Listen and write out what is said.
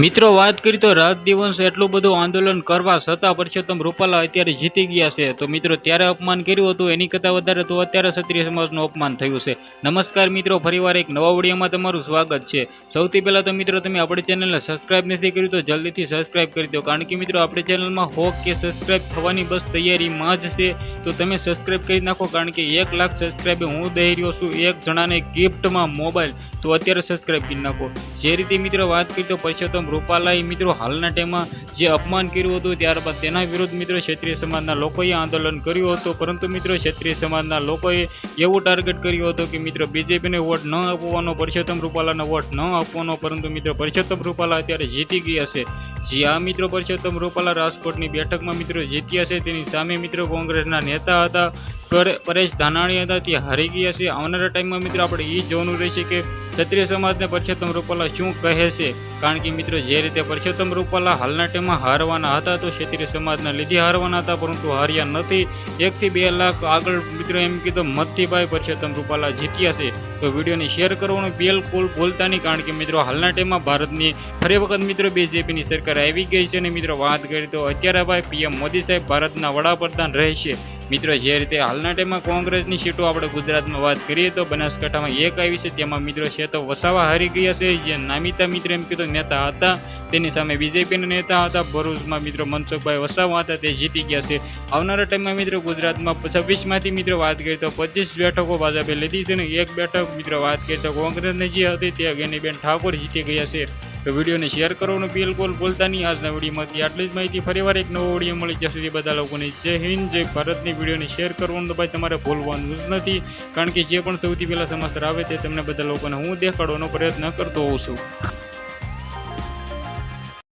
મિત્રો, વાત કરી તો રાત દિવસ એટલું બધું આંદોલન કરવા છતાં પરસોત્તમ રૂપાલા અત્યારે જીતી ગયા છે. તો મિત્રો, ત્યારે અપમાન કર્યું હતું, એની કરતાં વધારે તો અત્યારે ક્ષત્રિય સમાજનું અપમાન થયું છે. નમસ્કાર મિત્રો, ફરીવાર એક નવા વિડીયોમાં તમારું સ્વાગત છે. સૌથી પહેલાં તો મિત્રો, તમે આપણી ચેનલને સબસ્ક્રાઇબ નથી કર્યું તો જલ્દીથી સબસ્ક્રાઇબ કરી દો. કારણ કે મિત્રો, આપણી ચેનલમાં હો કે સબસ્ક્રાઇબ થવાની બસ તૈયારીમાં જ છે. તો તમે સબસ્ક્રાઇબ કરી નાખો કારણ કે એક લાખ સબસ્ક્રાઈબ હું દઈ રહ્યો છું એક જણાને ગિફ્ટમાં મોબાઈલ તો અત્યારે સબસ્ક્રાઈબ કરી નાખો. જે રીતે મિત્રો વાત કરી તો પરસોત્તમ રૂપાલાએ મિત્રો હાલના ટાઈમમાં જે અપમાન કર્યું હતું ત્યારબાદ તેના વિરુદ્ધ મિત્રો ક્ષત્રિય સમાજના લોકોએ આંદોલન કર્યું હતું. પરંતુ મિત્રો ક્ષત્રિય સમાજના લોકોએ એવું ટાર્ગેટ કર્યું હતું કે મિત્રો બીજેપીને વોટ ન આપવાનો, પરસોત્તમ રૂપાલાને વોટ ન આપવાનો, પરંતુ મિત્રો પરસોત્તમ રૂપાલા અત્યારે જીતી ગયા છે. જે, આ મિત્રો પરસોત્તમ રૂપાલા રાજકોટની બેઠકમાં મિત્રો જીત્યા છે. તેની સામે મિત્રો કોંગ્રેસના નેતા હતા. પર- પરેશ ધાનાણી હતા. તે હારી ગયા છે. આવનારા ટાઈમમાં મિત્રો આપણે એ જોવાનું રહેશે કે ક્ષત્રિય સમાજને પરસોત્તમ રૂપાલા શું કહે છે? કારણ કે મિત્રો, જે રીતે પરસોત્તમ રૂપાલા હાલના ટાઈમમાં હારવાના હતા તો ક્ષત્રિય સમાજના લીધે હારવાના હતા, પરંતુ હાર્યા નથી. એકથી બે લાખ આગળ મિત્રો એમ કીધું મતથી ભાઈ પરસોત્તમ રૂપાલા જીત્યા છે. તો વિડીયોને શેર કરવાનું બિલકુલ બોલતા નહીં, કારણ કે મિત્રો, હાલના ટાઈમમાં ભારતની ફરી વખત મિત્રો બીજેપીની સરકાર આવી ગઈ છે અને મિત્રો, વાત કરી તો અત્યારે ભાઈ પીએમ મોદી સાહેબ ભારતના વડાપ્રધાન રહેશે. મિત્રો, જે રીતે હાલના ટાઈમમાં કોંગ્રેસની સીટો આપણે ગુજરાતમાં વાત કરીએ તો બનાસકાંઠામાં એક આવી છે. તેમાં મિત્રો છે તો વસાવા હારી ગયા છે. જે નામિતા મિત્ર એમ કીધું, નેતા હતા. તેની સામે બીજેપીના નેતા હતા. ભરૂચમાં મિત્રો મનસુખભાઈ વસાવા હતા. તે જીતી ગયા છે. આવનારા ટાઈમમાં મિત્રો ગુજરાતમાં છવ્વીસમાંથી મિત્રો વાત કરીએ તો પચીસ બેઠકો ભાજપે લીધી છે ને એક બેઠક મિત્રો વાત કરીએ તો કોંગ્રેસની જે હતી તે ગેનીબેન ઠાકોર જીતી ગયા છે. તો વિડીયોને શેર કરવાનું બિલકુલ ભૂલતા નહીં. આજના વિડીયોમાંથી આટલી જ માહિતી. ફરીવાર એક નવો વીડિયો મળી જ્યાં સુધી બધા લોકોને જય હિન્દ, જય ભારતની વિડીયોને શેર કરવાનું તો ભાઈ તમારે ભૂલવાનું જ નથી. કારણ કે જે પણ સૌથી પહેલાં સમાચાર આવે તે તમને બધા લોકોને હું દેખાડવાનો પ્રયત્ન કરતો હોઉં છું.